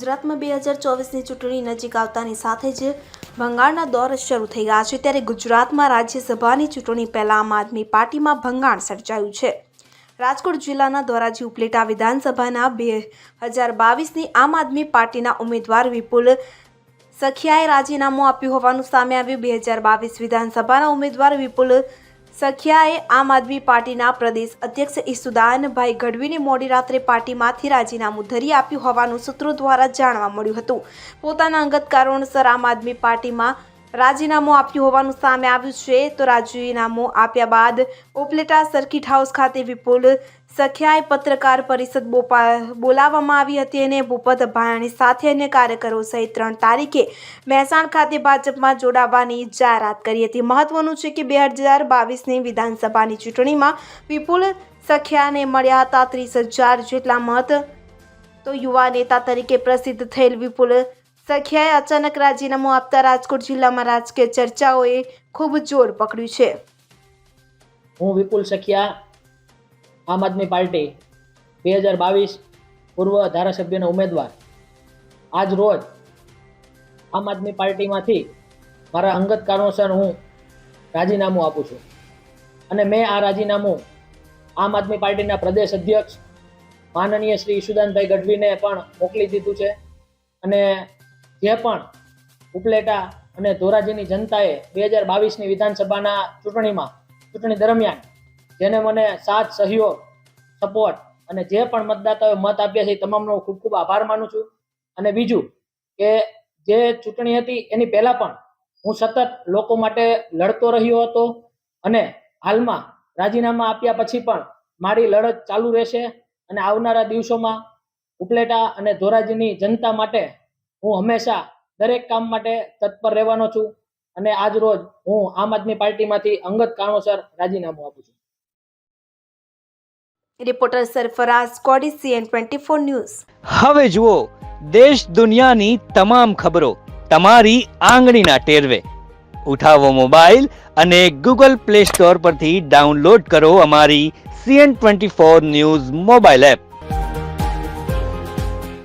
ગુજરાતમાં બે હજાર ચોવીસની ચૂંટણી નજીક આવતાની સાથે જ ભંગાણના દોર શરૂ થઈ ગયા છે. ત્યારે ગુજરાતમાં રાજ્યસભાની ચૂંટણી પહેલા આમ આદમી પાર્ટીમાં ભંગાણ સર્જાયું છે. રાજકોટ જિલ્લાના ધોરાજી ઉપલેટા વિધાનસભાના બે હજાર બાવીસની આમ આદમી પાર્ટીના ઉમેદવાર વિપુલ સખિયાએ રાજીનામું આપ્યું હોવાનું સામે આવ્યું. બે હજાર બાવીસ વિધાનસભાના ઉમેદવાર વિપુલ સખિયાએ આમ આદમી પાર્ટીના પ્રદેશ અધ્યક્ષ ઈસુદાનભાઈ ગઢવીને મોડી રાત્રે પાર્ટીમાંથી રાજીનામું ધરી આપ્યું હોવાનું સૂત્રો દ્વારા જાણવા મળ્યું હતું. પોતાના અંગત કારણોસર આમ આદમી પાર્ટીમાં રાજીનામું આપ્યું હોવાનું સામે આવ્યું છે. તો રાજીનામું આપ્યા બાદ ઉપલેટા સર્કિટ હાઉસ ખાતે વિપુલ સખ્યાએ પત્રકાર પરિષદ બોલાવવામાં આવી હતી અને ભૂપત ભાયાણી સાથે અન્ય કાર્યકરો સહિત ત્રણ તારીખે મહેસાણ ખાતે ભાજપમાં જોડાવાની જાહેરાત કરી હતી. મહત્વનું છે કે બે હજાર બાવીસની વિધાનસભાની ચૂંટણીમાં વિપુલ સખ્યાને મળ્યા હતા ત્રીસ હજાર જેટલા મત. તો યુવા નેતા તરીકે પ્રસિદ્ધ થયેલ વિપુલ સખિયાએ અચાનક રાજીનામું આપતા રાજકોટ જિલ્લામાં રાજકીય ચર્ચાઓએ ખૂબ જોર પકડ્યું છે. હું વિપુલ સખિયા, આમ આદમી પાર્ટી બે હજાર બાવીસ પૂર્વ ધારાસભ્યનો ઉમેદવાર. આજ રોજ આમ આદમી પાર્ટીમાંથી મારા અંગત કારણોસર હું રાજીનામું આપું છું. અને મેં આ રાજીનામું આમ આદમી પાર્ટીના પ્રદેશ અધ્યક્ષ માનનીય શ્રી ઈશુદાનભાઈ ગઢવીને પણ મોકલી દીધું છે. અને જે પણ ઉપલેટા અને ધોરાજીની જનતાએ બે હજાર બાવીસની વિધાનસભાના ચૂંટણીમાં, ચૂંટણી દરમિયાન જેને મને સાથ સહયોગ સપોર્ટ અને જે પણ મતદાતાઓએ મત આપ્યા છે એ તમામનો ખૂબ ખૂબ આભાર માનું છું. અને બીજું કે જે ચૂંટણી હતી એની પહેલાં પણ હું સતત લોકો માટે લડતો રહ્યો હતો અને હાલમાં રાજીનામા આપ્યા પછી પણ મારી લડત ચાલુ રહેશે અને આવનારા દિવસોમાં ઉપલેટા અને ધોરાજીની જનતા માટે હું હંમેશા દરેક કામ માટે તત્પર રહેવાનો છું અને આજ રોજ હું આમ આદમી પાર્ટીમાંથી અંગત કારણોસર રાજીનામું આપું છું. રિપોર્ટર સરફરાઝ કોડી સીએન ટ્વેન્ટી ફોર ન્યૂઝ. હવે જુઓ દેશ દુનિયાની તમામ ખબરો તમારી આંગળીના ટેરવે. ઉઠાવો મોબાઈલ અને ગૂગલ પ્લે સ્ટોર પરથી ડાઉનલોડ કરો અમારી CN twenty four news mobile app.